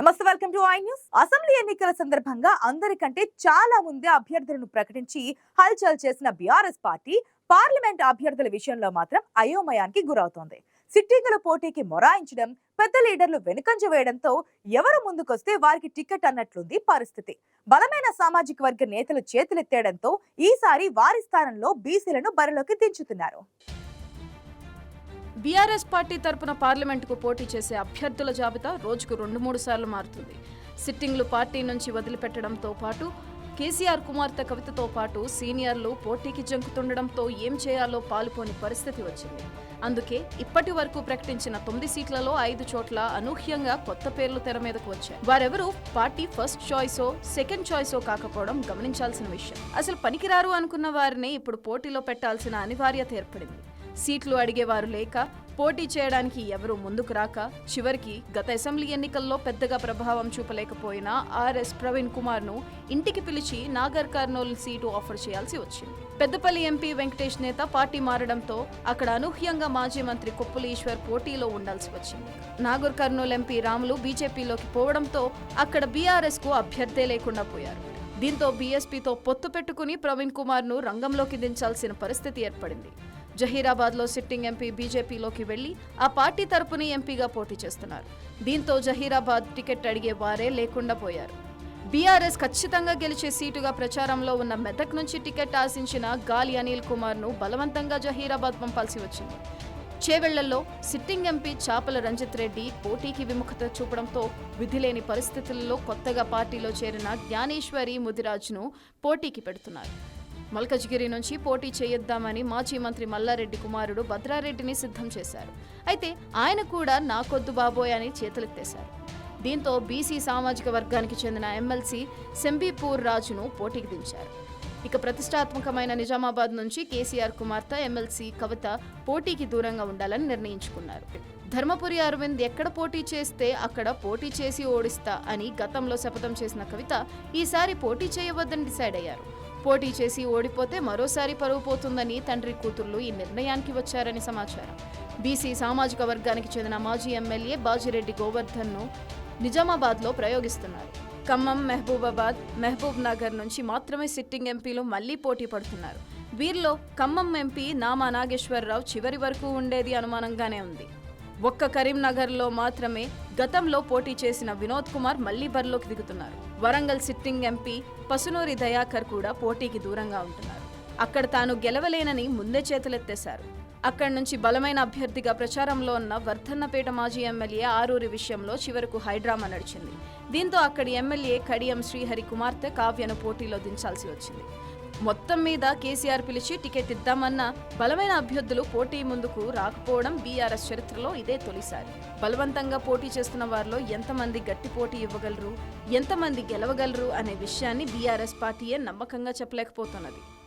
నమస్తే welcome to I News. Assembly ఎన్నికల సందర్భంగా అందరికంటే చాలా ముందే అభ్యర్థులను ప్రకటించి హల్చల్ చేసిన బీఆర్ఎస్ పార్టీ పార్లమెంట్ అభ్యర్థుల విషయంలో మాత్రం అయోమయానికి గురవుతోంది. సిట్టింగుల పోటీకి మొరాయించడం పెద్ద లీడర్లు వెనుకంజ వేయడంతో ఎవరు ముందుకొస్తే వారికి టికెట్ అన్నట్లుంది పరిస్థితి. బలమైన సామాజిక వర్గ నేతలు చేతులెత్తేయడంతో ఈసారి వారి స్థానంలో బీసీలను బరిలోకి దించుతున్నారు. బీఆర్ఎస్ పార్టీ తరపున పార్లమెంటుకు పోటీ చేసే అభ్యర్థుల జాబితా రోజుకు రెండు మూడు సార్లు మారుతుంది. సిట్టింగ్లు పార్టీ నుంచి వదిలిపెట్టడంతో పాటు కేసీఆర్ కుమార్తె కవితతో పాటు సీనియర్లు పోటీకి జంకుతుండడంతో ఏం చేయాలో పాలుపోని పరిస్థితి వచ్చింది. అందుకే ఇప్పటి వరకు ప్రకటించిన తొమ్మిది సీట్లలో ఐదు చోట్ల అనూహ్యంగా కొత్త పేర్లు తెర మీదకు వచ్చాయి. వారెవరూ? పార్టీ ఫస్ట్ చాయిసో సెకండ్ చాయిసో కాకపోవడం గమనించాల్సిన విషయం. అసలు పనికిరారు అనుకున్న వారిని ఇప్పుడు పోటీలో పెట్టాల్సిన అనివార్యత ఏర్పడింది. సీట్లు అడిగేవారు లేక పోటీ చేయడానికి ఎవరూ ముందుకు రాక చివరికి గత అసెంబ్లీ ఎన్నికల్లో పెద్దగా ప్రభావం చూపలేకపోయిన ఆర్ఎస్ ప్రవీణ్ కుమార్ను ఇంటికి పిలిచి నాగర్ కర్నూలు సీటు ఆఫర్ చేయాల్సి వచ్చింది. పెద్దపల్లి ఎంపీ వెంకటేష్ నేత పార్టీ మారడంతో అక్కడ అనూహ్యంగా మాజీ మంత్రి కొప్పుల ఈశ్వర్ పోటీలో ఉండాల్సి వచ్చింది. నాగర్ కర్నూలు ఎంపీ రాములు బీజేపీలోకి పోవడంతో అక్కడ బీఆర్ఎస్కు అభ్యర్థే లేకుండా పోయారు. దీంతో బీఎస్పీతో పొత్తు పెట్టుకుని ప్రవీణ్ కుమార్ను రంగంలోకి దించాల్సిన పరిస్థితి ఏర్పడింది. జహీరాబాద్లో సిట్టింగ్ ఎంపీ బీజేపీలోకి వెళ్ళి ఆ పార్టీ తరపున ఎంపీగా పోటీ చేస్తున్నారు. దీంతో జహీరాబాద్ టికెట్ అడిగే వారే లేకుండా పోయారు. బీఆర్ఎస్ ఖచ్చితంగా గెలిచే సీటుగా ప్రచారంలో ఉన్న మెదక్ నుంచి టికెట్ ఆశించిన గాలి అనిల్ కుమార్ను బలవంతంగా జహీరాబాద్ పంపాల్సి వచ్చింది. చేవెళ్ళలో సిట్టింగ్ ఎంపీ చాపల రంజిత్ రెడ్డి పోటీకి విముఖత చూపడంతో విధిలేని పరిస్థితుల్లో కొత్తగా పార్టీలో చేరిన జ్ఞానేశ్వరి ముదిరాజ్ను పోటీకి పెడుతున్నారు. మల్కజ్గిరి నుంచి పోటీ చేయొద్దామని మాజీ మంత్రి మల్లారెడ్డి కుమారుడు భద్రారెడ్డిని సిద్ధం చేశారు. అయితే ఆయన కూడా నాకొద్దు బాబోయ్ అని చేతులెత్తేశారు. దీంతో బీసీ సామాజిక వర్గానికి చెందిన ఎమ్మెల్సీ సెంబీపూర్ రాజును పోటీకి దించారు. ఇక ప్రతిష్టాత్మకమైన నిజామాబాద్ నుంచి కేసీఆర్ కుమార్తె ఎమ్మెల్సీ కవిత పోటీకి దూరంగా ఉండాలని నిర్ణయించుకున్నారు. ధర్మపురి అరవింద్ ఎక్కడ పోటీ చేస్తే అక్కడ పోటీ చేసి ఓడిస్తా అని గతంలో శపథం చేసిన కవిత ఈసారి పోటీ చేయవద్దని డిసైడ్ అయ్యారు. పోటీ చేసి ఓడిపోతే మరోసారి పరువు పోతుందని తండ్రి కూతుర్లు ఈ నిర్ణయానికి వచ్చారని సమాచారం. బీసీ సామాజిక వర్గానికి చెందిన మాజీ ఎమ్మెల్యే బాజిరెడ్డి గోవర్ధన్ను నిజామాబాద్లో ప్రయోగిస్తున్నారు. ఖమ్మం మహబూబాబాద్ మహబూబ్ నగర్ నుంచి మాత్రమే సిట్టింగ్ ఎంపీలు మళ్ళీ పోటీ పడుతున్నారు. వీరిలో ఖమ్మం ఎంపీ నామా నాగేశ్వరరావు చివరి వరకు ఉండేది అనుమానంగానే ఉంది. ఒక్క కరీంనగర్లో మాత్రమే గతంలో పోటీ చేసిన వినోద్ కుమార్ మళ్ళీ బరిలోకి దిగుతున్నారు. వరంగల్ సిట్టింగ్ ఎంపీ పసునూరి దయాకర్ కూడా పోటీకి దూరంగా ఉంటున్నారు. అక్కడ తాను గెలవలేనని ముందే చేతులెత్తేశారు. అక్కడి నుంచి బలమైన అభ్యర్థిగా ప్రచారంలో ఉన్న వర్ధన్నపేట మాజీ ఎమ్మెల్యే ఆరూరి విషయంలో చివరకు హైడ్రామా నడిచింది. దీంతో అక్కడి ఎమ్మెల్యే కడియం శ్రీహరి కుమార్తె కావ్యను పోటీలో దించాల్సి వచ్చింది. మొత్తం మీద కేసీఆర్ పిలిచి టికెట్ ఇద్దామన్న బలమైన అభ్యర్థులు పోటీ ముందుకు రాకపోవడం బీఆర్ఎస్ చరిత్రలో ఇదే తొలిసారి. బలవంతంగా పోటీ చేస్తున్న వారిలో ఎంతమంది గట్టి పోటీ ఇవ్వగలరు? ఎంతమంది గెలవగలరు? అనే విషయాన్ని బీఆర్ఎస్ పార్టీయే నమ్మకంగా చెప్పలేకపోతున్నది.